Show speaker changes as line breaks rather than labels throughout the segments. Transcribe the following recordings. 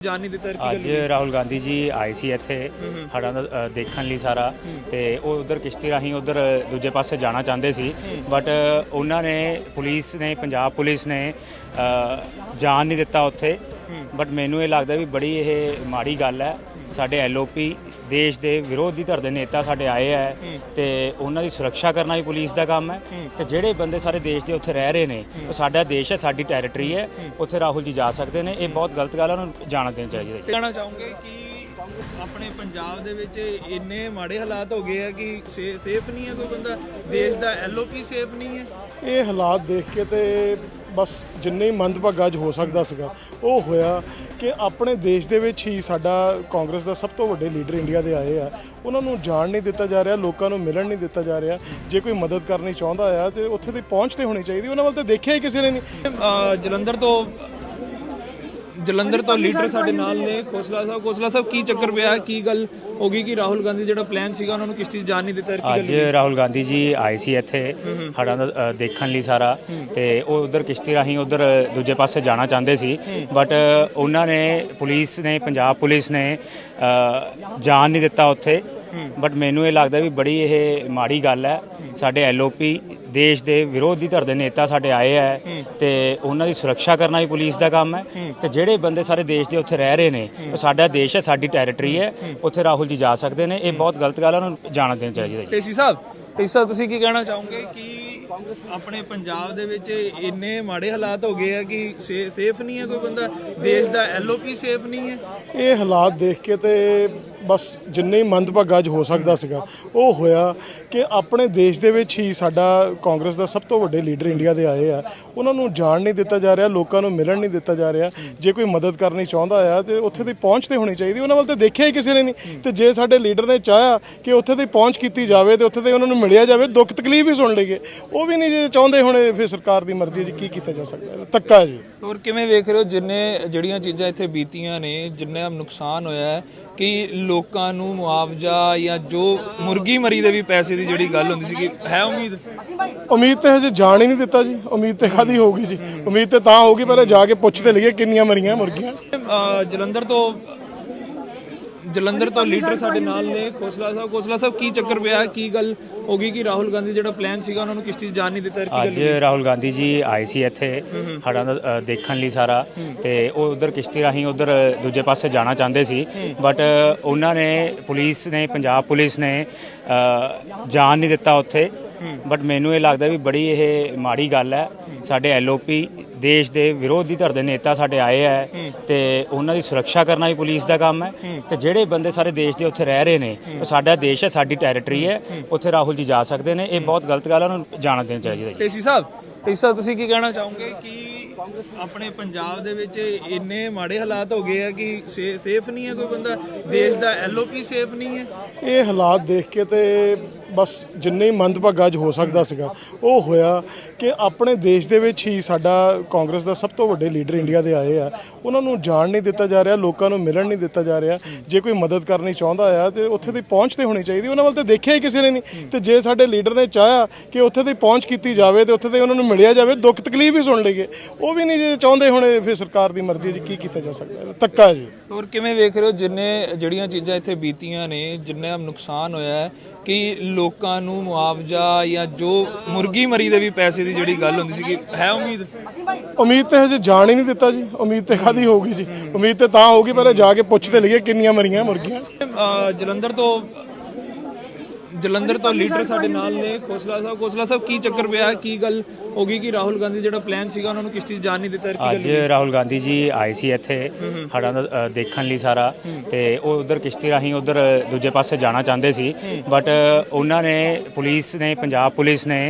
ਜਾਣ ਨਹੀਂ ਦਿੱਤਾ
ਅੱਜ ਰਾਹੁਲ ਗਾਂਧੀ ਜੀ ਆਏ ਸੀ ਇੱਥੇ ਹੜ੍ਹਾਂ ਦਾ ਅ, ਦੇਖਣ ਲਈ ਸਾਰਾ। ਤੇ ਉਹ ਉਧਰ ਕਿਸ਼ਤੀ ਰਾਹੀਂ ਉਧਰ ਦੂਜੇ ਪਾਸੇ ਜਾਣਾ ਚਾਹੁੰਦੇ ਸੀ। ਬਟ ਉਹਨਾਂ ਨੇ ਪੁਲਿਸ ਨੇ ਪੰਜਾਬ ਪੁਲਿਸ ਨੇ ਅ, ਜਾਣ ਨਹੀਂ ਦਿੱਤਾ ਉੱਥੇ। ਬਟ ਮੈਨੂੰ ਇਹ ਲੱਗਦਾ ਵੀ ਬੜੀ ਇਹ ਮਾੜੀ ਗੱਲ ਹੈ। ਸਾਡੇ ਐਲਓਪੀ ਦੇਸ਼ ਦੇ ਵਿਰੋਧੀ ਧਿਰ ਦੇ ਨੇਤਾ ਸਾਡੇ ਆਏ ਹੈ। ਤੇ ਉਹਨਾਂ ਦੀ ਸੁਰੱਖਿਆ ਕਰਨਾ ਵੀ ਪੁਲਿਸ ਦਾ ਕੰਮ ਹੈ ਤੇ ਜਿਹੜੇ ਬੰਦੇ ਸਾਰੇ ਦੇਸ਼ ਦੇ ਉੱਥੇ ਰਹਿ ਰਹੇ ਨੇ ਉਹ ਸਾਡਾ ਦੇਸ਼ ਹੈ ਸਾਡੀ ਟੈਰੀਟਰੀ ਹੈ ਉੱਥੇ ਰਾਹੁਲ ਜੀ ਜਾ ਸਕਦੇ ਨੇ ਇਹ ਬਹੁਤ ਗਲਤ ਗੱਲ ਹੈ ਉਹਨਾਂ ਨੂੰ ਜਾਣ ਦੇਣਾ ਚਾਹੀਦਾ ਜੀ
ਕਹਿਣਾ ਚਾਹੋਗੇ ਕਿ ਆਪਣੇ ਪੰਜਾਬ ਦੇ ਵਿੱਚ ਇੰਨੇ ਮਾੜੇ ਹਾਲਾਤ ਹੋ ਗਏ ਆ ਕਿ ਸੇਫ ਨਹੀਂ ਹੈ ਕੋਈ ਬੰਦਾ? ਦੇਸ਼ ਦਾ ਐਲਓਪੀ ਸੇਫ ਨਹੀਂ ਹੈ?
ਇਹ ਹਾਲਾਤ ਦੇਖ ਕੇ ਤੇ ਬਸ ਜਿੰਨੇ ਮੰਦਭਾਗਾ ਅੱਜ ਹੋ ਸਕਦਾ ਸੀਗਾ, ਉਹ ਹੋਇਆ ਕਿ ਆਪਣੇ ਦੇਸ਼ ਦੇ ਵਿੱਚ ਹੀ ਸਾਡਾ ਕਾਂਗਰਸ ਦਾ ਸਭ ਤੋਂ ਵੱਡੇ ਲੀਡਰ ਇੰਡੀਆ ਦੇ ਆਏ ਆ। ਉਹਨਾਂ ਨੂੰ ਜਾਣ ਨਹੀਂ ਦਿੱਤਾ ਜਾ ਰਿਹਾ, ਲੋਕਾਂ ਨੂੰ ਮਿਲਣ ਨਹੀਂ ਦਿੱਤਾ ਜਾ ਰਿਹਾ। ਜੇ ਕੋਈ ਮਦਦ ਕਰਨੀ ਚਾਹੁੰਦਾ ਆ ਤੇ ਉੱਥੇ ਦੀ ਪਹੁੰਚ ਤੇ ਹੋਣੀ ਚਾਹੀਦੀ, ਉਹਨਾਂ ਵੱਲ ਤਾਂ ਦੇਖਿਆ ਹੀ ਕਿਸੇ ਨੇ ਨਹੀਂ।
ਜਲੰਧਰ ਤੋਂ ਜਲੰਧਰ ਤੋਂ ਲੀਡਰ ਸਾਡੇ ਨਾਲ ਨੇ ਖੋਸਲਾ ਸਾਹਿਬ। ਖੋਸਲਾ ਸਾਹਿਬ ਕੀ ਚੱਕਰ ਪਿਆ? ਕੀ ਗੱਲ ਹੋ ਗਈ ਕਿ ਰਾਹੁਲ ਗਾਂਧੀ ਜਿਹੜਾ ਪਲਾਨ ਸੀਗਾ ਉਹਨਾਂ ਨੂੰ ਕਿਸ਼ਤੀ ਜਾਣ ਨਹੀਂ ਦਿੱਤਾ
ਅੱਜ ਰਾਹੁਲ ਗਾਂਧੀ ਜੀ ਆਏ ਸੀ ਇੱਥੇ ਹੜ੍ਹਾਂ ਦਾ ਦੇਖਣ ਲਈ ਸਾਰਾ। ਤੇ ਉਹ ਉਧਰ ਕਿਸ਼ਤੀ ਰਾਹੀਂ ਉਧਰ ਦੂਜੇ ਪਾਸੇ ਜਾਣਾ ਚਾਹੁੰਦੇ ਸੀ। ਬਟ ਉਹਨਾਂ ਨੇ ਪੁਲਿਸ ਨੇ ਪੰਜਾਬ ਪੁਲਿਸ ਨੇ ਜਾਣ ਨਹੀਂ ਦਿੱਤਾ ਉੱਥੇ। ਬਟ ਮੈਨੂੰ ਇਹ ਲੱਗਦਾ ਵੀ ਬੜੀ ਇਹ ਮਾੜੀ ਗੱਲ ਹੈ। ਸਾਡੇ ਐਲਓਪੀ ਦੇਸ਼ ਦੇ ਵਿਰੋਧੀ ਧਿਰ ਦੇ ਨੇਤਾ ਸਾਡੇ ਆਏ ਹੈ। ਤੇ ਉਹਨਾਂ ਦੀ ਸੁਰੱਖਿਆ ਕਰਨਾ ਵੀ ਪੁਲਿਸ ਦਾ ਕੰਮ ਹੈ। ਤੇ ਜਿਹੜੇ ਬੰਦੇ ਸਾਰੇ ਦੇਸ਼ ਦੇ ਉੱਥੇ ਰਹਿ ਰਹੇ ਨੇ ਉਹ ਸਾਡਾ ਦੇਸ਼ ਹੈ ਸਾਡੀ ਟੈਰੀਟਰੀ ਹੈ ਉੱਥੇ ਰਾਹੁਲ ਜੀ ਜਾ ਸਕਦੇ ਨੇ। ਇਹ ਬਹੁਤ ਗਲਤ ਗੱਲ ਹੈ ਉਹਨਾਂ ਨੂੰ ਜਾਣ ਦੇਣਾ ਚਾਹੀਦਾ ਜੀ।
ਟੇਸੀ ਸਾਹਿਬ ਟੇਸੀ ਸਾਹਿਬ ਤੁਸੀਂ ਕੀ ਕਹਿਣਾ ਚਾਹੋਗੇ ਕਿ ਆਪਣੇ ਪੰਜਾਬ ਦੇ ਵਿੱਚ ਇੰਨੇ ਮਾੜੇ ਹਾਲਾਤ ਹੋ ਗਏ ਆ ਕਿ ਸੇਫ ਨਹੀਂ ਹੈ ਕੋਈ ਬੰਦਾ? ਦੇਸ਼ ਦਾ ਐਲਓਪੀ ਸੇਫ ਨਹੀਂ ਹੈ?
ਇਹ ਹਾਲਾਤ ਦੇਖ ਕੇ ਤੇ ਬਸ ਜਿੰਨੇ ਹੀ ਮੰਦਭਾਗਾ ਅੱਜ ਹੋ ਸਕਦਾ ਸੀਗਾ ਉਹ ਹੋਇਆ ਕਿ ਆਪਣੇ ਦੇਸ਼ ਦੇ ਵਿੱਚ ਹੀ ਸਾਡਾ ਕਾਂਗਰਸ ਦਾ ਸਭ ਤੋਂ ਵੱਡੇ ਲੀਡਰ ਇੰਡੀਆ ਦੇ ਆਏ ਆ। ਉਹਨਾਂ ਨੂੰ ਜਾਣ ਨਹੀਂ ਦਿੱਤਾ ਜਾ ਰਿਹਾ, ਲੋਕਾਂ ਨੂੰ ਮਿਲਣ ਨਹੀਂ ਦਿੱਤਾ ਜਾ ਰਿਹਾ। ਜੇ ਕੋਈ ਮਦਦ ਕਰਨੀ ਚਾਹੁੰਦਾ ਆ ਤੇ ਉੱਥੇ ਦੀ ਪਹੁੰਚ ਤੇ ਹੋਣੀ ਚਾਹੀਦੀ। ਉਹਨਾਂ ਵੱਲ ਤਾਂ ਦੇਖਿਆ ਹੀ ਕਿਸੇ ਨੇ ਨਹੀਂ। ਤੇ ਜੇ ਸਾਡੇ ਲੀਡਰ ਨੇ ਚਾਹਿਆ ਕਿ ਉੱਥੇ ਦੀ ਪਹੁੰਚ ਕੀਤੀ ਜਾਵੇ ਤੇ ਉੱਥੇ ਦੇ ਉਹਨਾਂ ਨੂੰ ਮਿਲਿਆ ਜਾਵੇ, ਦੁੱਖ ਤਕਲੀਫ ਵੀ ਸੁਣ ਲਈਏ। ਉਹ ਵੀ ਨਹੀਂ ਜੇ ਚਾਹੁੰਦੇ ਹੋਣੇ ਫਿਰ ਸਰਕਾਰ ਦੀ ਮਰਜ਼ੀ ਹੈ ਜੀ, ਕੀ ਕੀਤਾ ਜਾ ਸਕਦਾ ਹੈ। ਤੱਕਾ ਜੀ।
ਹੋਰ ਕਿਵੇਂ ਵੇਖ ਰਹੇ ਹੋ ਜਿੰਨੇ ਜਿਹੜੀਆਂ ਚੀਜ਼ਾਂ ਇੱਥੇ ਬੀਤੀਆਂ ਨੇ, ਜਿੰਨਾ ਨੁਕਸਾਨ ਹੋਇਆ ਹੈ ਕਿ ਲੋਕਾਂ ਨੂੰ ਮੁਆਵਜ਼ਾ ਜਾਂ ਜੋ ਮੁਰਗੀ ਮਰੀ ਦੇ ਵੀ ਪੈਸੇ ਦੀ ਜਿਹੜੀ ਗੱਲ ਹੁੰਦੀ ਸੀ ਕਿ ਹੈ ਉਮੀਦ?
ਉਮੀਦ ਤੇ ਹਜੇ ਜਾਣ ਹੀ ਨਹੀਂ ਦਿੱਤਾ ਜੀ। ਉਮੀਦ ਤੇ ਕਾਦੀ ਹੋਊਗੀ ਜੀ? ਉਮੀਦ ਤੇ ਤਾਂ ਹੋਊਗੀ ਪਰ ਜਾ ਕੇ ਪੁੱਛ ਤੇ ਲਈਏ ਕਿੰਨੀਆਂ ਮਰੀਆਂ ਮੁਰਗੀਆਂ।
ਜਲੰਧਰ ਤੋਂ ਜਲੰਧਰ ਤੋਂ ਲੀਡਰ ਸਾਡੇ ਨਾਲ ਨੇ ਖੋਸਲਾ ਸਾਹਿਬ। ਖੋਸਲਾ ਸਾਹਿਬ ਕੀ ਚੱਕਰ ਪਿਆ? ਕੀ ਗੱਲ ਹੋ ਗਈ ਕਿ ਰਾਹੁਲ ਗਾਂਧੀ ਜਿਹੜਾ ਪਲਾਨ ਸੀਗਾ ਉਹਨਾਂ ਨੂੰ ਕਿਸ਼ਤੀ ਜਾਣ ਨਹੀਂ ਦਿੱਤਾ
ਅੱਜ ਰਾਹੁਲ ਗਾਂਧੀ ਜੀ ਆਏ ਸੀ ਇੱਥੇ ਹੜ੍ਹਾਂ ਦਾ ਦੇਖਣ ਲਈ ਸਾਰਾ। ਤੇ ਉਹ ਉਧਰ ਕਿਸ਼ਤੀ ਰਾਹੀਂ ਉਧਰ ਦੂਜੇ ਪਾਸੇ ਜਾਣਾ ਚਾਹੁੰਦੇ ਸੀ। ਬਟ ਉਹਨਾਂ ਨੇ ਪੁਲਿਸ ਨੇ ਪੰਜਾਬ ਪੁਲਿਸ ਨੇ ਜਾਣ ਨਹੀਂ ਦਿੱਤਾ ਉੱਥੇ। ਬਟ ਮੈਨੂੰ ਇਹ ਲੱਗਦਾ ਵੀ ਬੜੀ ਇਹ ਮਾੜੀ ਗੱਲ ਹੈ। ਸਾਡੇ ਐਲਓਪੀ ਦੇਸ਼ ਦੇ ਵਿਰੋਧੀ ਧਿਰ ਦੇ ਨੇਤਾ ਸਾਡੇ ਆਏ ਹੈ ਤੇ ਉਹਨਾਂ ਦੀ ਸੁਰੱਖਿਆ ਕਰਨਾ ਵੀ ਪੁਲਿਸ ਦਾ ਕੰਮ ਹੈ। ਤੇ ਜਿਹੜੇ ਬੰਦੇ ਸਾਰੇ ਦੇਸ਼ ਦੇ ਉੱਥੇ ਰਹਿ ਰਹੇ ਨੇ ਉਹ ਸਾਡਾ ਦੇਸ਼ ਹੈ ਸਾਡੀ ਟੈਰੀਟਰੀ ਹੈ। ਉੱਥੇ ਰਾਹੁਲ ਜੀ ਜਾ ਸਕਦੇ ਨੇ। ਇਹ ਬਹੁਤ ਗਲਤ ਗੱਲ ਹੈ ਉਹਨਾਂ ਨੂੰ ਜਾਣ ਦੇਣਾ ਚਾਹੀਦਾ ਜੀ।
ਟੇਸੀ ਸਾਹਿਬ ਟੇਸੀ ਸਾਹਿਬ ਤੁਸੀਂ ਕੀ ਕਹਿਣਾ ਚਾਹੋਗੇ ਕਿ ਆਪਣੇ ਪੰਜਾਬ ਦੇ ਵਿੱਚ ਇੰਨੇ ਮਾੜੇ ਹਾਲਾਤ ਹੋ ਗਏ ਆ ਕਿ ਸੇਫ ਨਹੀਂ ਹੈ ਕੋਈ ਬੰਦਾ? ਦੇਸ਼ ਦਾ ਐਲਓਪੀ ਸੇਫ ਨਹੀਂ ਹੈ?
ਇਹ ਹਾਲਾਤ ਦੇਖ ਕੇ ਤੇ ਬਸ ਜਿੰਨੇ ਮੰਦਭਾਗਾ ਅੱਜ ਹੋ ਸਕਦਾ ਸੀਗਾ ਉਹ ਹੋਇਆ। ਕਿ ਆਪਣੇ ਦੇਸ਼ ਦੇ ਵਿੱਚ ਹੀ ਸਾਡਾ ਕਾਂਗਰਸ ਦਾ ਸਭ ਤੋਂ ਵੱਡੇ ਲੀਡਰ ਇੰਡੀਆ ਦੇ ਆਏ ਆ। ਉਹਨਾਂ ਨੂੰ ਜਾਣ ਨਹੀਂ ਦਿੱਤਾ ਜਾ ਰਿਹਾ, ਲੋਕਾਂ ਨੂੰ ਮਿਲਣ ਨਹੀਂ ਦਿੱਤਾ ਜਾ ਰਿਹਾ। ਜੇ ਕੋਈ ਮਦਦ ਕਰਨੀ ਚਾਹੁੰਦਾ ਆ ਤੇ ਉੱਥੇ ਦੀ ਪਹੁੰਚ ਤੇ ਹੋਣੀ ਚਾਹੀਦੀ। ਉਹਨਾਂ ਵੱਲ ਤਾਂ ਦੇਖਿਆ ਹੀ ਕਿਸੇ ਨੇ ਨਹੀਂ। ਤੇ ਜੇ ਸਾਡੇ ਲੀਡਰ ਨੇ ਚਾਹਿਆ ਕਿ ਉੱਥੇ ਦੀ ਪਹੁੰਚ ਕੀਤੀ ਜਾਵੇ ਤੇ ਉੱਥੇ ਦੇ ਉਹਨਾਂ ਨੂੰ ਮਿਲਿਆ ਜਾਵੇ, ਦੁੱਖ ਤਕਲੀਫ ਵੀ ਸੁਣ ਲਈਏ। ਉਹ ਵੀ ਨਹੀਂ ਜੇ ਚਾਹੁੰਦੇ ਹੋਣੇ ਫਿਰ ਸਰਕਾਰ ਦੀ ਮਰਜ਼ੀ ਹੈ ਜੀ, ਕੀ ਕੀਤਾ ਜਾ ਸਕਦਾ ਹੈ। ਤੱਕਾ ਜੀ।
ਹੋਰ ਕਿਵੇਂ ਵੇਖ ਰਹੇ ਹੋ ਜਿੰਨੇ ਜਿਹੜੀਆਂ ਚੀਜ਼ਾਂ ਇੱਥੇ ਬੀਤੀਆਂ ਨੇ, ਜਿੰਨਾ ਨੁਕਸਾਨ ਹੋਇਆ ਹੈ ਕਿ ਲੋਕਾਂ ਨੂੰ ਮੁਆਵਜ਼ਾ ਜਾਂ ਜੋ ਮੁਰਗੀ ਮਰੀ ਦੇ ਵੀ ਪੈਸੇ ਦੀ ਜਿਹੜੀ ਗੱਲ ਹੁੰਦੀ ਸੀ ਕਿ ਹੈ ਉਮੀਦ?
ਉਮੀਦ ਤੇ ਹਜੇ ਜਾਣ ਹੀ ਨਹੀਂ ਦਿੱਤਾ ਜੀ। ਉਮੀਦ ਤੇ ਕਾਦੀ ਹੋਊਗੀ ਜੀ? ਉਮੀਦ ਤੇ ਤਾਂ ਹੋਊਗੀ ਪਰ ਜਾ ਕੇ ਪੁੱਛ ਤੇ ਲਈਏ ਕਿੰਨੀਆਂ ਮਰੀਆਂ ਮੁਰਗੀਆਂ।
ਜਲੰਧਰ ਤੋਂ ਜਲੰਧਰ ਤੋਂ ਲੀਡਰ ਸਾਡੇ ਨਾਲ ਨੇ ਖੋਸਲਾ ਸਾਹਿਬ। ਖੋਸਲਾ ਸਾਹਿਬ ਕੀ ਚੱਕਰ ਪਿਆ? ਕੀ ਗੱਲ ਹੋ ਗਈ ਕਿ ਰਾਹੁਲ ਗਾਂਧੀ ਜਿਹੜਾ ਪਲਾਨ ਸੀਗਾ ਉਹਨਾਂ ਨੂੰ ਕਿਸ਼ਤੀ ਜਾਣ ਨਹੀਂ ਦਿੱਤਾ?
ਅੱਜ ਰਾਹੁਲ ਗਾਂਧੀ ਜੀ ਆਏ ਸੀ ਇੱਥੇ ਹੜ੍ਹਾਂ ਦਾ ਦੇਖਣ ਲਈ ਸਾਰਾ। ਤੇ ਉਹ ਉਧਰ ਕਿਸ਼ਤੀ ਰਾਹੀਂ ਉਧਰ ਦੂਜੇ ਪਾਸੇ ਜਾਣਾ ਚਾਹੁੰਦੇ ਸੀ। ਬਟ ਉਹਨਾਂ ਨੇ ਪੁਲਿਸ ਨੇ ਪੰਜਾਬ ਪੁਲਿਸ ਨੇ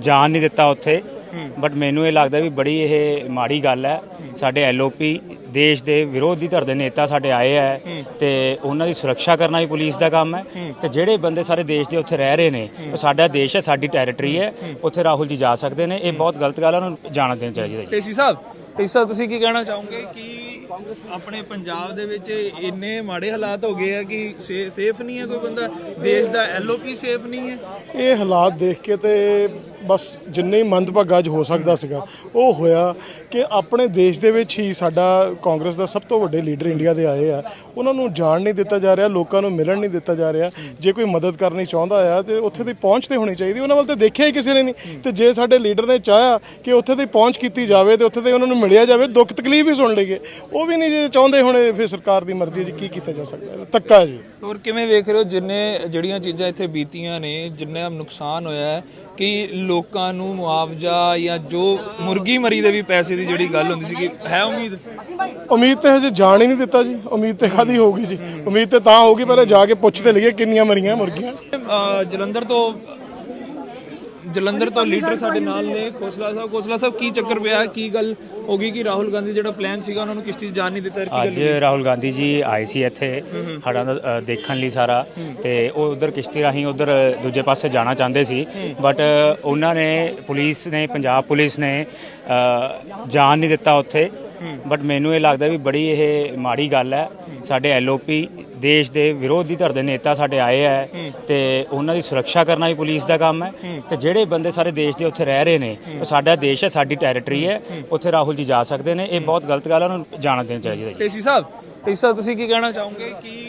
ਜਾਣ ਨਹੀਂ ਦਿੱਤਾ ਉੱਥੇ। ਬਟ ਮੈਨੂੰ ਇਹ ਲੱਗਦਾ ਵੀ ਬੜੀ ਇਹ ਮਾੜੀ ਗੱਲ ਹੈ। ਸਾਡੇ ਐਲਓਪੀ ਦੇਸ਼ ਦੇ ਵਿਰੋਧੀ ਧਿਰ ਦੇ ਨੇਤਾ ਸਾਡੇ ਆਏ ਹੈ। ਤੇ ਉਹਨਾਂ ਦੀ ਸੁਰੱਖਿਆ ਕਰਨਾ ਵੀ ਪੁਲਿਸ ਦਾ ਕੰਮ ਹੈ। ਤੇ ਜਿਹੜੇ ਬੰਦੇ ਸਾਰੇ ਦੇਸ਼ ਦੇ ਉੱਥੇ ਰਹਿ ਰਹੇ ਨੇ ਉਹ ਸਾਡਾ ਦੇਸ਼ ਹੈ ਸਾਡੀ ਟੈਰੀਟਰੀ ਹੈ ਉੱਥੇ ਰਾਹੁਲ ਜੀ ਜਾ ਸਕਦੇ ਨੇ। ਇਹ ਬਹੁਤ ਗਲਤ ਗੱਲ ਹੈ ਉਹਨਾਂ ਨੂੰ ਜਾਣ ਦੇਣਾ ਚਾਹੀਦਾ ਜੀ।
ਟੇਸੀ ਸਾਹਿਬ ਟੇਸੀ ਸਾਹਿਬ ਤੁਸੀਂ ਕੀ ਕਹਿਣਾ ਚਾਹੋਗੇ ਕਿ ਆਪਣੇ ਪੰਜਾਬ ਦੇ ਵਿੱਚ ਇੰਨੇ ਮਾੜੇ ਹਾਲਾਤ ਹੋ ਗਏ ਆ ਕਿ ਸੇਫ ਨਹੀਂ ਹੈ ਕੋਈ ਬੰਦਾ? ਦੇਸ਼ ਦਾ ਐਲਓਪੀ ਸੇਫ ਨਹੀਂ ਹੈ?
ਇਹ ਹਾਲਾਤ ਦੇਖ ਕੇ ਤੇ ਬਸ ਜਿੰਨੇ ਹੀ ਮੰਦਭਾਗਾ ਅੱਜ ਹੋ ਸਕਦਾ ਸੀਗਾ, ਉਹ ਹੋਇਆ ਕਿ ਆਪਣੇ ਦੇਸ਼ ਦੇ ਵਿੱਚ ਹੀ ਸਾਡਾ ਕਾਂਗਰਸ ਦਾ ਸਭ ਤੋਂ ਵੱਡੇ ਲੀਡਰ ਇੰਡੀਆ ਦੇ ਆਏ ਆ। ਉਹਨਾਂ ਨੂੰ ਜਾਣ ਨਹੀਂ ਦਿੱਤਾ ਜਾ ਰਿਹਾ, ਲੋਕਾਂ ਨੂੰ ਮਿਲਣ ਨਹੀਂ ਦਿੱਤਾ ਜਾ ਰਿਹਾ। ਜੇ ਕੋਈ ਮਦਦ ਕਰਨੀ ਚਾਹੁੰਦਾ ਆ, ਤੇ ਉੱਥੇ ਦੀ ਪਹੁੰਚ ਤੇ ਹੋਣੀ ਚਾਹੀਦੀ। ਉਹਨਾਂ ਵੱਲ ਤੇ ਦੇਖਿਆ ਹੀ ਕਿਸੇ ਨੇ ਨਹੀਂ। ਤੇ ਜੇ ਸਾਡੇ ਲੀਡਰ ਨੇ ਚਾਹਿਆ ਕਿ ਉੱਥੇ ਦੀ ਪਹੁੰਚ ਕੀਤੀ ਜਾਵੇ ਤੇ ਉੱਥੇ ਤੇ ਉਹਨਾਂ ਨੂੰ ਮਿਲਿਆ ਜਾਵੇ, ਦੁੱਖ ਤਕਲੀਫ ਵੀ ਸੁਣ ਲਈਏ। ਉਹ ਵੀ ਨਹੀਂ ਜੇ ਚਾਹੁੰਦੇ ਹੋਣੇ ਫਿਰ ਸਰਕਾਰ ਦੀ ਮਰਜ਼ੀ ਹੈ ਜੀ, ਕੀ ਕੀਤਾ ਜਾ ਸਕਦਾ ਹੈ। ਤੱਕਾ ਜੀ।
ਹੋਰ ਕਿਵੇਂ ਵੇਖ ਰਹੇ ਹੋ ਜਿੰਨੇ ਜਿਹੜੀਆਂ ਚੀਜ਼ਾਂ ਇੱਥੇ ਬੀਤੀਆਂ ਨੇ, ਜਿੰਨਾ ਨੁਕਸਾਨ ਹੋਇਆ ਹੈ, ਕਿ ਲੋਕਾਂ ਨੂੰ ਮੁਆਵਜ਼ਾ ਜਾਂ ਜੋ ਮੁਰਗੀ ਮਰੀ ਦੇ ਵੀ ਪੈਸੇ ਦੀ ਜਿਹੜੀ ਗੱਲ ਹੁੰਦੀ ਸੀ ਕਿ ਹੈ ਉਮੀਦ?
ਉਮੀਦ ਤੇ ਹਜੇ ਜਾਣ ਹੀ ਨਹੀਂ ਦਿੱਤਾ ਜੀ। ਉਮੀਦ ਤੇ ਕਾਦੀ ਹੋਊਗੀ ਜੀ? ਉਮੀਦ ਤੇ ਤਾਂ ਹੋਊਗੀ ਪਹਿਲਾਂ ਜਾ ਕੇ ਪੁੱਛ ਤੇ ਲਈਏ ਕਿੰਨੀਆਂ ਮਰੀਆਂ ਮੁਰਗੀਆਂ।
ਜਲੰਧਰ ਤੋਂ ਜਲੰਧਰ ਤੋਂ ਲੀਡਰ ਸਾਡੇ ਨਾਲ ਨੇ ਖੋਸਲਾ ਸਾਹਿਬ। ਖੋਸਲਾ ਸਾਹਿਬ ਕੀ ਚੱਕਰ ਪਿਆ? ਕੀ ਗੱਲ ਹੋ ਗਈ ਕਿ ਰਾਹੁਲ ਗਾਂਧੀ ਜਿਹੜਾ ਪਲਾਨ ਸੀਗਾ ਉਹਨਾਂ ਨੂੰ ਕਿਸ਼ਤੀ ਜਾਣ ਨਹੀਂ ਦਿੱਤਾ ਕੀ
ਅੱਜ ਰਾਹੁਲ ਗਾਂਧੀ ਜੀ ਆਏ ਸੀ ਇੱਥੇ ਹੜ੍ਹਾਂ ਦਾ ਦੇਖਣ ਲਈ ਸਾਰਾ। ਤੇ ਉਹ ਉਧਰ ਕਿਸ਼ਤੀ ਰਾਹੀਂ ਉਧਰ ਦੂਜੇ ਪਾਸੇ ਜਾਣਾ ਚਾਹੁੰਦੇ ਸੀ। ਬਟ ਉਹਨਾਂ ਨੇ ਪੁਲਿਸ ਨੇ ਪੰਜਾਬ ਪੁਲਿਸ ਨੇ ਜਾਣ ਨਹੀਂ ਦਿੱਤਾ ਉੱਥੇ। ਬਟ ਮੈਨੂੰ ਇਹ ਲੱਗਦਾ ਵੀ ਬੜੀ ਇਹ ਮਾੜੀ ਗੱਲ ਹੈ। ਸਾਡੇ ਐਲਓਪੀ ਦੇਸ਼ ਦੇ ਵਿਰੋਧੀ ਧਿਰ ਦੇ ਨੇਤਾ ਸਾਡੇ ਆਏ ਆ ਤੇ ਉਹਨਾਂ ਦੀ ਸੁਰੱਖਿਆ ਕਰਨਾ ਵੀ ਪੁਲਿਸ ਦਾ ਕੰਮ ਹੈ। ਤੇ ਜਿਹੜੇ ਬੰਦੇ ਸਾਰੇ ਦੇਸ਼ ਦੇ ਉੱਥੇ ਰਹਿ ਰਹੇ ਨੇ ਉਹ ਸਾਡਾ ਦੇਸ਼ ਹੈ ਸਾਡੀ ਟੈਰੀਟਰੀ ਹੈ ਉੱਥੇ ਰਾਹੁਲ ਜੀ ਜਾ ਸਕਦੇ ਨੇ। ਇਹ ਬਹੁਤ ਗਲਤ ਗੱਲ ਹੈ ਉਹਨਾਂ ਨੂੰ ਜਾਣ ਦੇਣਾ ਚਾਹੀਦਾ ਜੀ।
ਟੇਸੀ ਸਾਹਿਬ ਟੇਸੀ ਸਾਹਿਬ ਤੁਸੀਂ ਕੀ ਕਹਿਣਾ ਚਾਹੋਗੇ ਕਿ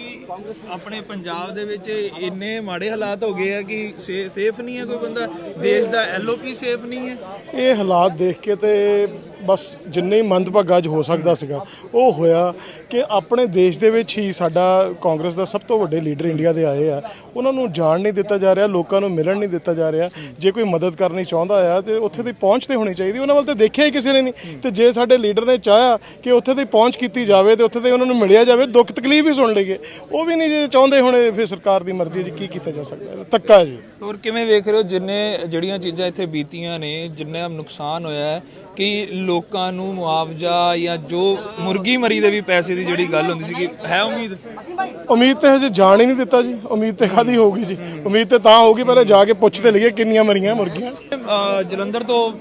ਆਪਣੇ ਪੰਜਾਬ ਦੇ ਵਿੱਚ ਇੰਨੇ ਮਾੜੇ ਹਾਲਾਤ ਹੋ ਗਏ ਆ ਕਿ ਸੇਫ ਨਹੀਂ ਹੈ ਕੋਈ ਬੰਦਾ? ਦੇਸ਼ ਦਾ ਐਲਓਪੀ ਸੇਫ ਨਹੀਂ ਹੈ?
ਇਹ ਹਾਲਾਤ ਦੇਖ ਕੇ ਤੇ ਬਸ ਜਿੰਨੇ ਹੀ ਮੰਦਭਾਗਾ ਅੱਜ ਹੋ ਸਕਦਾ ਸੀਗਾ, ਉਹ ਹੋਇਆ ਕਿ ਆਪਣੇ ਦੇਸ਼ ਦੇ ਵਿੱਚ ਹੀ ਸਾਡਾ ਕਾਂਗਰਸ ਦਾ ਸਭ ਤੋਂ ਵੱਡੇ ਲੀਡਰ ਇੰਡੀਆ ਦੇ ਆਏ ਆ। ਉਹਨਾਂ ਨੂੰ ਜਾਣ ਨਹੀਂ ਦਿੱਤਾ ਜਾ ਰਿਹਾ, ਲੋਕਾਂ ਨੂੰ ਮਿਲਣ ਨਹੀਂ ਦਿੱਤਾ ਜਾ ਰਿਹਾ। ਜੇ ਕੋਈ ਮਦਦ ਕਰਨੀ ਚਾਹੁੰਦਾ ਆ, ਤੇ ਉੱਥੇ ਦੀ ਪਹੁੰਚ ਤੇ ਹੋਣੀ ਚਾਹੀਦੀ। ਉਹਨਾਂ ਵੱਲ ਤੇ ਦੇਖਿਆ ਹੀ ਕਿਸੇ ਨੇ ਨਹੀਂ। ਤੇ ਜੇ ਸਾਡੇ ਲੀਡਰ ਨੇ ਚਾਹਿਆ ਕਿ ਉੱਥੇ ਦੀ ਪਹੁੰਚ ਕੀਤੀ ਜਾਵੇ ਤੇ ਉੱਥੇ ਦੇ ਉਹਨਾਂ ਨੂੰ ਮਿਲਿਆ ਜਾਵੇ, ਦੁੱਖ ਤਕਲੀਫ ਵੀ ਸੁਣ ਲਈਏ। ਉਹ ਵੀ ਨਹੀਂ ਜੇ ਚਾਹੁੰਦੇ ਹੋਣੇ ਫਿਰ ਸਰਕਾਰ ਦੀ ਮਰਜ਼ੀ ਹੈ ਜੀ, ਕੀ ਕੀਤਾ ਜਾ ਸਕਦਾ ਹੈ। ਤੱਕਾ ਜੀ।
ਹੋਰ ਕਿਵੇਂ ਵੇਖ ਰਹੇ ਹੋ ਜਿੰਨੇ, ਜਿਹੜੀਆਂ ਚੀਜ਼ਾਂ ਇੱਥੇ ਬੀਤੀਆਂ ਨੇ, ਜਿੰਨਾ ਨੁਕਸਾਨ ਹੋਇਆ ਹੈ ਕਿ ਲੋਕਾਂ ਨੂੰ ਮੁਆਵਜ਼ਾ ਜਾਂ ਜੋ ਮੁਰਗੀ ਮਰੀ ਦੇ ਵੀ ਪੈਸੇ ਦੀ ਜਿਹੜੀ ਗੱਲ ਹੁੰਦੀ ਸੀ ਕਿ ਹੈ ਉਮੀਦ?
ਉਮੀਦ ਤੇ ਹਜੇ ਜਾਣ ਹੀ ਨਹੀਂ ਦਿੱਤਾ ਜੀ। ਉਮੀਦ ਤੇ ਕਾਦੀ ਹੋਊਗੀ ਜੀ? ਉਮੀਦ ਤੇ ਤਾਂ ਹੋਊਗੀ ਪਹਿਲਾਂ ਜਾ ਕੇ ਪੁੱਛ ਤੇ ਲਈਏ ਕਿੰਨੀਆਂ ਮਰੀਆਂ ਮੁਰਗੀਆਂ।
ਜਲੰਧਰ ਤੋਂ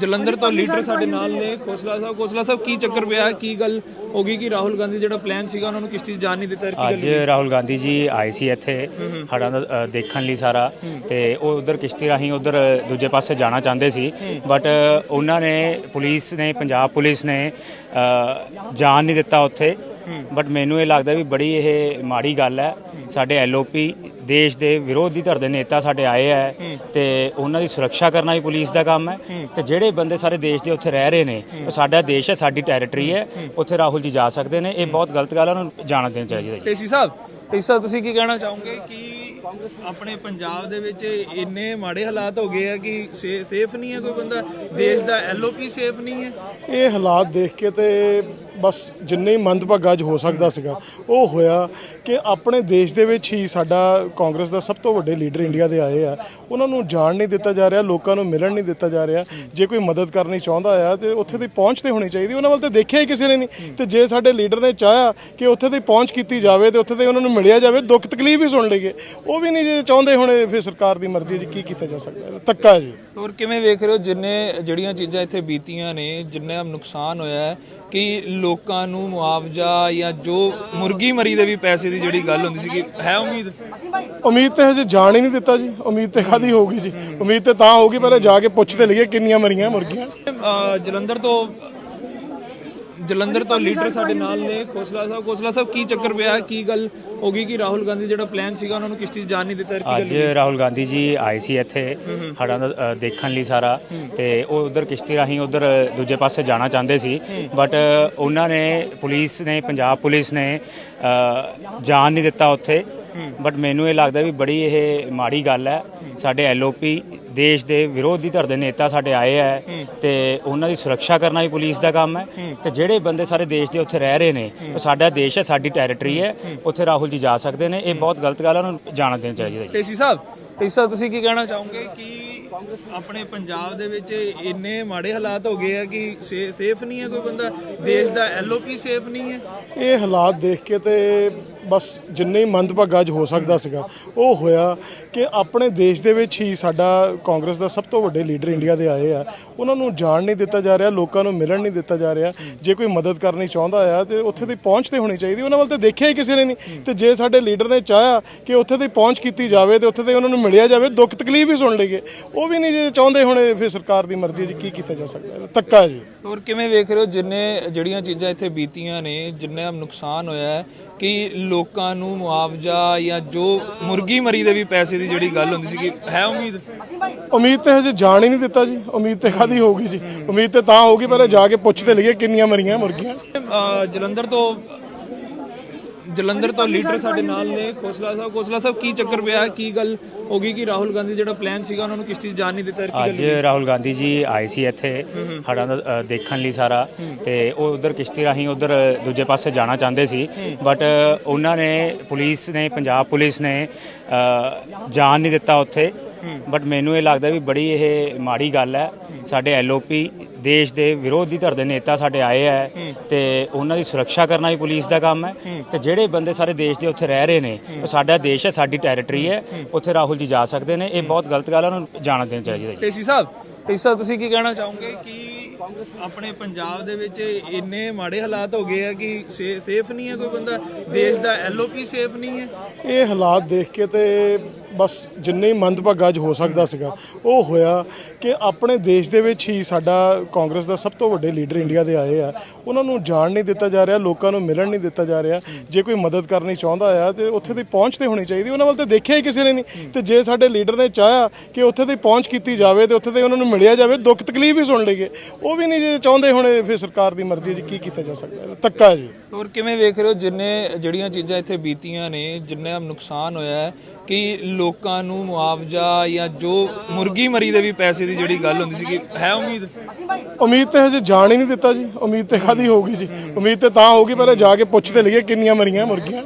ਜਲੰਧਰ ਤੋਂ ਲੀਡਰ ਸਾਡੇ ਨਾਲ ਨੇ ਖੋਸਲਾ ਸਾਹਿਬ। ਖੋਸਲਾ ਸਾਹਿਬ ਕੀ ਚੱਕਰ ਪਿਆ? ਕੀ ਗੱਲ ਹੋ ਗਈ ਕਿ ਰਾਹੁਲ ਗਾਂਧੀ ਜਿਹੜਾ ਪਲਾਨ ਸੀਗਾ ਉਹਨਾਂ ਨੂੰ ਕਿਸ਼ਤੀ 'ਚ ਜਾਣ ਨਹੀਂ ਦਿੱਤਾ ਕੀ
ਅੱਜ ਰਾਹੁਲ ਗਾਂਧੀ ਜੀ ਆਏ ਸੀ ਇੱਥੇ ਹੜ੍ਹਾਂ ਦਾ ਦੇਖਣ ਲਈ ਸਾਰਾ। ਤੇ ਉਹ ਉਧਰ ਕਿਸ਼ਤੀ ਰਾਹੀਂ ਉਧਰ ਦੂਜੇ ਪਾਸੇ ਜਾਣਾ ਚਾਹੁੰਦੇ ਸੀ। ਬਟ ਉਹਨਾਂ ਨੇ ਪੁਲਿਸ ਨੇ ਪੰਜਾਬ ਪੁਲਿਸ ਨੇ ਜਾਣ ਨਹੀਂ ਦਿੱਤਾ ਉੱਥੇ। ਬਟ ਮੈਨੂੰ ਇਹ ਲੱਗਦਾ ਵੀ ਬੜੀ ਇਹ ਮਾੜੀ ਗੱਲ ਹੈ। ਸਾਡੇ ਐਲਓਪੀ ਦੇਸ਼ ਦੇ ਵਿਰੋਧੀ ਧਿਰ ਦੇ ਨੇਤਾ ਸਾਡੇ ਆਏ ਆ ਤੇ ਉਹਨਾਂ ਦੀ ਸੁਰੱਖਿਆ ਕਰਨਾ ਵੀ ਪੁਲਿਸ ਦਾ ਕੰਮ ਹੈ। ਤੇ ਜਿਹੜੇ ਬੰਦੇ ਸਾਰੇ ਦੇਸ਼ ਦੇ ਉੱਥੇ ਰਹਿ ਰਹੇ ਨੇ ਉਹ ਸਾਡਾ ਦੇਸ਼ ਹੈ ਸਾਡੀ ਟੈਰੀਟਰੀ ਹੈ ਉੱਥੇ ਰਾਹੁਲ ਜੀ ਜਾ ਸਕਦੇ ਨੇ। ਇਹ ਬਹੁਤ ਗਲਤ ਗੱਲ ਹੈ ਉਹਨਾਂ ਨੂੰ ਜਾਣ ਦੇਣਾ ਚਾਹੀਦਾ ਜੀ।
ਟੇਸੀ ਸਾਹਿਬ ਟੇਸੀ ਸਾਹਿਬ ਤੁਸੀਂ ਕੀ ਕਹਿਣਾ ਚਾਹੋਗੇ ਕਿ ਆਪਣੇ ਪੰਜਾਬ ਦੇ ਵਿੱਚ ਇੰਨੇ ਮਾੜੇ ਹਾਲਾਤ ਹੋ ਗਏ ਆ ਕਿ ਸੇਫ ਨਹੀਂ ਹੈ ਕੋਈ ਬੰਦਾ? ਦੇਸ਼ ਦਾ ਐਲਓਪੀ ਸੇਫ ਨਹੀਂ ਹੈ?
ਇਹ ਹਾਲਾਤ ਦੇਖ ਕੇ ਤੇ ਬਸ ਜਿੰਨੇ ਹੀ ਮੰਦਭਾਗਾ ਅੱਜ ਹੋ ਸਕਦਾ ਸੀਗਾ ਉਹ ਹੋਇਆ ਕਿ ਆਪਣੇ ਦੇਸ਼ ਦੇ ਵਿੱਚ ਹੀ ਸਾਡਾ ਕਾਂਗਰਸ ਦਾ ਸਭ ਤੋਂ ਵੱਡੇ ਲੀਡਰ ਇੰਡੀਆ ਦੇ ਆਏ ਆ। ਉਹਨਾਂ ਨੂੰ ਜਾਣ ਨਹੀਂ ਦਿੱਤਾ ਜਾ ਰਿਹਾ, ਲੋਕਾਂ ਨੂੰ ਮਿਲਣ ਨਹੀਂ ਦਿੱਤਾ ਜਾ ਰਿਹਾ। ਜੇ ਕੋਈ ਮਦਦ ਕਰਨੀ ਚਾਹੁੰਦਾ ਆ ਤੇ ਉੱਥੇ ਦੀ ਪਹੁੰਚ ਤੇ ਹੋਣੀ ਚਾਹੀਦੀ। ਉਹਨਾਂ ਵੱਲ ਤੇ ਦੇਖਿਆ ਹੀ ਕਿਸੇ ਨੇ ਨਹੀਂ। ਤੇ ਜੇ ਸਾਡੇ ਲੀਡਰ ਨੇ ਚਾਹਿਆ ਕਿ ਉੱਥੇ ਦੀ ਪਹੁੰਚ ਕੀਤੀ ਜਾਵੇ ਤੇ ਉੱਥੇ ਦੇ ਉਹਨਾਂ ਨੂੰ ਮਿਲਿਆ ਜਾਵੇ, ਦੁੱਖ ਤਕਲੀਫ ਵੀ ਸੁਣ ਲਈਏ। ਉਹ ਵੀ ਨਹੀਂ ਜੇ ਚਾਹੁੰਦੇ ਹੋਣੇ ਫਿਰ ਸਰਕਾਰ ਦੀ ਮਰਜ਼ੀ ਹੈ ਜੀ, ਕੀ ਕੀਤਾ ਜਾ ਸਕਦਾ ਹੈ। ਤੱਕਾ ਜੀ।
ਹੋਰ ਕਿਵੇਂ ਵੇਖ ਰਹੇ ਹੋ ਜਿੰਨੇ ਜਿਹੜੀਆਂ ਚੀਜ਼ਾਂ ਇੱਥੇ ਬੀਤੀਆਂ ਨੇ, ਜਿੰਨਾ ਨੁਕਸਾਨ ਹੋਇਆ ਹੈ ਕਿ ਲੋਕਾਂ ਨੂੰ ਮੁਆਵਜ਼ਾ ਜਾਂ ਜੋ ਮੁਰਗੀ ਮਰੀ ਦੇ ਵੀ ਪੈਸੇ ਦੀ ਜਿਹੜੀ ਗੱਲ ਹੁੰਦੀ ਸੀ ਕਿ ਹੈ ਉਮੀਦ?
ਉਮੀਦ ਤੇ ਹਜੇ ਜਾਣ ਹੀ ਨਹੀਂ ਦਿੱਤਾ ਜੀ। ਉਮੀਦ ਤੇ ਕਾਦੀ ਹੋਊਗੀ ਜੀ? ਉਮੀਦ ਤੇ ਤਾਂ ਹੋਊਗੀ ਪਹਿਲਾਂ ਜਾ ਕੇ ਪੁੱਛ ਤੇ ਲਈਏ ਕਿੰਨੀਆਂ ਮਰੀਆਂ ਮੁਰਗੀਆਂ।
ਜਲੰਧਰ ਤੋਂ ਜਲੰਧਰ ਤੋਂ ਲੀਡਰ ਸਾਡੇ ਨਾਲ ਨੇ ਖੋਸਲਾ ਸਾਹਿਬ। ਖੋਸਲਾ ਸਾਹਿਬ ਕੀ ਚੱਕਰ ਪਿਆ? ਕੀ ਗੱਲ ਹੋ ਗਈ ਕਿ ਰਾਹੁਲ ਗਾਂਧੀ ਜਿਹੜਾ ਪਲਾਨ ਸੀਗਾ ਉਹਨਾਂ ਨੂੰ ਕਿਸ਼ਤੀ 'ਚ ਜਾਣ ਨਹੀਂ ਦਿੱਤਾ ਕੀ
ਅੱਜ ਰਾਹੁਲ ਗਾਂਧੀ ਜੀ ਆਏ ਸੀ ਇੱਥੇ ਹੜ੍ਹਾਂ ਦਾ ਦੇਖਣ ਲਈ ਸਾਰਾ। ਤੇ ਉਹ ਉਧਰ ਕਿਸ਼ਤੀ ਰਾਹੀਂ ਉਧਰ ਦੂਜੇ ਪਾਸੇ ਜਾਣਾ ਚਾਹੁੰਦੇ ਸੀ। ਬਟ ਉਹਨਾਂ ਨੇ ਪੁਲਿਸ ਨੇ ਪੰਜਾਬ ਪੁਲਿਸ ਨੇ ਜਾਣ ਨਹੀਂ ਦਿੱਤਾ ਉੱਥੇ। ਬਟ ਮੈਨੂੰ ਇਹ ਲੱਗਦਾ ਵੀ ਬੜੀ ਇਹ ਮਾੜੀ ਗੱਲ ਹੈ। ਸਾਡੇ ਐਲਓਪੀ ਦੇਸ਼ ਦੇ ਵਿਰੋਧੀ ਧਿਰ ਦੇ ਨੇਤਾ ਸਾਡੇ ਆਏ ਆ ਤੇ ਉਹਨਾਂ ਦੀ ਸੁਰੱਖਿਆ ਕਰਨਾ ਵੀ ਪੁਲਿਸ ਦਾ ਕੰਮ ਹੈ। ਤੇ ਜਿਹੜੇ ਬੰਦੇ ਸਾਰੇ ਦੇਸ਼ ਦੇ ਉੱਥੇ ਰਹਿ ਰਹੇ ਨੇ ਉਹ ਸਾਡਾ ਦੇਸ਼ ਹੈ ਸਾਡੀ ਟੈਰੀਟਰੀ ਹੈ ਉੱਥੇ ਰਾਹੁਲ ਜੀ ਜਾ ਸਕਦੇ ਨੇ। ਇਹ ਬਹੁਤ ਗਲਤ ਗੱਲ ਹੈ ਉਹਨਾਂ ਨੂੰ ਜਾਣ ਦੇਣਾ ਚਾਹੀਦਾ ਜੀ।
ਟੇਸੀ ਸਾਹਿਬ ਟੇਸੀ ਸਾਹਿਬ ਤੁਸੀਂ ਕੀ ਕਹਿਣਾ ਚਾਹੋਗੇ ਕਿ ਆਪਣੇ ਪੰਜਾਬ ਦੇ ਵਿੱਚ ਇੰਨੇ ਮਾੜੇ ਹਾਲਾਤ ਹੋ ਗਏ ਆ ਕਿ ਸੇਫ ਨਹੀਂ ਹੈ ਕੋਈ ਬੰਦਾ? ਦੇਸ਼ ਦਾ ਐਲਓਪੀ ਸੇਫ ਨਹੀਂ ਹੈ?
ਇਹ ਹਾਲਾਤ ਦੇਖ ਕੇ ਤੇ ਬਸ ਜਿੰਨੇ ਮੰਦਭਾਗਾ ਅੱਜ ਹੋ ਸਕਦਾ ਸੀਗਾ, ਉਹ ਹੋਇਆ ਕਿ ਆਪਣੇ ਦੇਸ਼ ਦੇ ਵਿੱਚ ਹੀ ਸਾਡਾ ਕਾਂਗਰਸ ਦਾ ਸਭ ਤੋਂ ਵੱਡੇ ਲੀਡਰ ਇੰਡੀਆ ਦੇ ਆਏ ਆ। ਉਹਨਾਂ ਨੂੰ ਜਾਣ ਨਹੀਂ ਦਿੱਤਾ ਜਾ ਰਿਹਾ, ਲੋਕਾਂ ਨੂੰ ਮਿਲਣ ਨਹੀਂ ਦਿੱਤਾ ਜਾ ਰਿਹਾ। ਜੇ ਕੋਈ ਮਦਦ ਕਰਨੀ ਚਾਹੁੰਦਾ ਆ ਤੇ ਉੱਥੇ ਦੀ ਪਹੁੰਚ ਤੇ ਹੋਣੀ ਚਾਹੀਦੀ, ਉਹਨਾਂ ਵੱਲ ਤੇ ਦੇਖਿਆ ਹੀ ਕਿਸੇ ਨੇ ਨਹੀਂ। ਤੇ ਜੇ ਸਾਡੇ ਲੀਡਰ ਨੇ ਚਾਹਿਆ ਕਿ ਉੱਥੇ ਦੀ ਪਹੁੰਚ ਕੀਤੀ ਜਾਵੇ ਤੇ ਉੱਥੇ ਦੇ ਉਹਨਾਂ ਨੂੰ ਮਿਲਿਆ ਜਾਵੇ, ਦੁੱਖ ਤਕਲੀਫ ਵੀ ਸੁਣ ਲਈਏ। ਉਹ ਵੀ ਨਹੀਂ ਜੇ ਚਾਹੁੰਦੇ ਹੋਣੇ ਫਿਰ ਸਰਕਾਰ ਦੀ ਮਰਜ਼ੀ ਹੈ ਜੀ, ਕੀ ਕੀਤਾ ਜਾ ਸਕਦਾ ਹੈ। ਜੀ।
ਹੋਰ ਕਿਵੇਂ ਵੇਖ ਰਹੇ ਹੋ ਜਿੰਨੇ ਜਿਹੜੀਆਂ ਚੀਜ਼ਾਂ ਇੱਥੇ ਬੀਤੀਆਂ ਨੇ ਜਿੰਨਾ ਨੁਕਸਾਨ ਹੋਇਆ ਹੈ ਕਿ ਲੋਕਾਂ ਨੂੰ ਮੁਆਵਜ਼ਾ ਜਾਂ ਜੋ ਮੁਰਗੀ ਮਰੀ ਦੇ ਵੀ ਪੈਸੇ ਦੀ ਜਿਹੜੀ ਗੱਲ ਹੁੰਦੀ ਸੀ ਕਿ ਹੈ ਉਮੀਦ?
ਉਮੀਦ ਤੇ ਹਜੇ ਜਾਣ ਹੀ ਨਹੀਂ ਦਿੱਤਾ ਜੀ। ਉਮੀਦ ਤੇ ਕਾਦੀ ਹੋਊਗੀ ਜੀ? ਉਮੀਦ ਤੇ ਤਾਂ ਹੋਊਗੀ ਪਰ ਜਾ ਕੇ ਪੁੱਛ ਤੇ ਲਈਏ ਕਿੰਨੀਆਂ ਮਰੀਆਂ ਮੁਰਗੀਆਂ।
ਜਲੰਧਰ ਤੋਂ ਜਲੰਧਰ ਤੋਂ ਲੀਡਰ ਸਾਡੇ ਨਾਲ ਨੇ ਖੋਸਲਾ ਸਾਹਿਬ। ਖੋਸਲਾ ਸਾਹਿਬ ਕੀ ਚੱਕਰ ਪਿਆ? ਕੀ ਗੱਲ ਹੋ ਗਈ ਕਿ ਰਾਹੁਲ ਗਾਂਧੀ ਜਿਹੜਾ ਪਲਾਨ ਸੀਗਾ ਉਹਨਾਂ ਨੂੰ ਕਿਸ਼ਤੀ ਜਾਣ ਨਹੀਂ ਦਿੱਤਾ
ਅੱਜ ਰਾਹੁਲ ਗਾਂਧੀ ਜੀ ਆਏ ਸੀ ਇੱਥੇ ਹੜ੍ਹਾਂ ਦਾ ਦੇਖਣ ਲਈ ਸਾਰਾ। ਤੇ ਉਹ ਉਧਰ ਕਿਸ਼ਤੀ ਰਾਹੀਂ ਉਧਰ ਦੂਜੇ ਪਾਸੇ ਜਾਣਾ ਚਾਹੁੰਦੇ ਸੀ। ਬਟ ਉਹਨਾਂ ਨੇ ਪੁਲਿਸ ਨੇ ਪੰਜਾਬ ਪੁਲਿਸ ਨੇ ਜਾਣ ਨਹੀਂ ਦਿੱਤਾ ਉੱਥੇ। ਬਟ ਮੈਨੂੰ ਇਹ ਲੱਗਦਾ ਵੀ ਬੜੀ ਇਹ ਮਾੜੀ ਗੱਲ ਹੈ। ਸਾਡੇ ਐਲਓਪੀ ਦੇਸ਼ ਦੇ ਵਿਰੋਧੀ ਧਿਰ ਦੇ ਨੇਤਾ ਸਾਡੇ ਆਏ ਹੈ। ਤੇ ਉਹਨਾਂ ਦੀ ਸੁਰੱਖਿਆ ਕਰਨਾ ਵੀ ਪੁਲਿਸ ਦਾ ਕੰਮ ਹੈ। ਤੇ ਜਿਹੜੇ ਬੰਦੇ ਸਾਰੇ ਦੇਸ਼ ਦੇ ਉੱਥੇ ਰਹਿ ਰਹੇ ਨੇ ਉਹ ਸਾਡਾ ਦੇਸ਼ ਹੈ ਸਾਡੀ ਟੈਰੀਟਰੀ ਹੈ। ਉੱਥੇ ਰਾਹੁਲ ਜੀ ਜਾ ਸਕਦੇ ਨੇ ਇਹ ਬਹੁਤ ਗਲਤ ਗੱਲ ਹੈ ਉਹਨਾਂ ਨੂੰ ਜਾਣ ਦੇਣਾ ਚਾਹੀਦਾ ਜੀ।
ਟੇਸੀ ਸਾਹਿਬ ਟੇਸੀ ਸਾਹਿਬ ਤੁਸੀਂ ਕੀ ਕਹਿਣਾ ਚਾਹੋਗੇ ਕਿ ਆਪਣੇ ਪੰਜਾਬ ਦੇ ਵਿੱਚ ਇੰਨੇ ਮਾੜੇ ਹਾਲਾਤ ਹੋ ਗਏ ਆ ਕਿ ਸੇਫ ਨਹੀਂ ਹੈ ਕੋਈ ਬੰਦਾ? ਦੇਸ਼ ਦਾ ਐਲਓਪੀ ਸੇਫ ਨਹੀਂ ਹੈ?
ਇਹ ਹਾਲਾਤ ਦੇਖ ਕੇ ਤੇ ਬਸ ਜਿੰਨੇ ਹੀ ਮੰਦਭਾਗਾ ਅੱਜ ਹੋ ਸਕਦਾ ਸੀਗਾ, ਉਹ ਹੋਇਆ ਕਿ ਆਪਣੇ ਦੇਸ਼ ਦੇ ਵਿੱਚ ਹੀ ਸਾਡਾ ਕਾਂਗਰਸ ਦਾ ਸਭ ਤੋਂ ਵੱਡੇ ਲੀਡਰ ਇੰਡੀਆ ਦੇ ਆਏ ਆ। ਉਹਨਾਂ ਨੂੰ ਜਾਣ ਨਹੀਂ ਦਿੱਤਾ ਜਾ ਰਿਹਾ, ਲੋਕਾਂ ਨੂੰ ਮਿਲਣ ਨਹੀਂ ਦਿੱਤਾ ਜਾ ਰਿਹਾ। ਜੇ ਕੋਈ ਮਦਦ ਕਰਨੀ ਚਾਹੁੰਦਾ ਆ, ਤੇ ਉੱਥੇ ਦੀ ਪਹੁੰਚ ਤੇ ਹੋਣੀ ਚਾਹੀਦੀ। ਉਹਨਾਂ ਵੱਲ ਤੇ ਦੇਖਿਆ ਹੀ ਕਿਸੇ ਨੇ ਨਹੀਂ। ਤੇ ਜੇ ਸਾਡੇ ਲੀਡਰ ਨੇ ਚਾਹਿਆ ਕਿ ਉੱਥੇ ਦੀ ਪਹੁੰਚ ਕੀਤੀ ਜਾਵੇ ਤੇ ਉੱਥੇ ਤੇ ਉਹਨਾਂ ਨੂੰ ਮਿਲਿਆ ਜਾਵੇ, ਦੁੱਖ ਤਕਲੀਫ ਵੀ ਸੁਣ ਲਈਏ। ਉਹ ਵੀ ਨਹੀਂ ਜੇ ਚਾਹੁੰਦੇ ਹੋਣੇ ਫਿਰ ਸਰਕਾਰ ਦੀ ਮਰਜ਼ੀ ਹੈ ਜੀ, ਕੀ ਕੀਤਾ ਜਾ ਸਕਦਾ ਹੈ। ਤੱਕਾ ਜੀ।
ਹੋਰ ਕਿਵੇਂ ਵੇਖ ਰਹੇ ਹੋ ਜਿੰਨੇ ਜਿਹੜੀਆਂ ਚੀਜ਼ਾਂ ਇੱਥੇ ਬੀਤੀਆਂ ਨੇ, ਜਿੰਨਾ ਨੁਕਸਾਨ ਹੋਇਆ ਹੈ, ਕਿ ਲੋਕਾਂ ਨੂੰ ਮੁਆਵਜ਼ਾ ਜਾਂ ਜੋ ਮੁਰਗੀ ਮਰੀ ਦੇ ਵੀ ਪੈਸੇ ਦੀ ਜਿਹੜੀ ਗੱਲ ਹੁੰਦੀ ਸੀ ਕਿ ਹੈ ਉਮੀਦ?
ਉਮੀਦ ਤੇ ਹਜੇ ਜਾਣ ਹੀ ਨਹੀਂ ਦਿੱਤਾ ਜੀ। ਉਮੀਦ ਤੇ ਕਾਦੀ ਹੋਊਗੀ ਜੀ? ਉਮੀਦ ਤੇ ਤਾਂ ਹੋਊਗੀ, ਪਰ ਜਾ ਕੇ ਪੁੱਛ ਤੇ ਲਈਏ ਕਿੰਨੀਆਂ ਮਰੀਆਂ ਮੁਰਗੀਆਂ।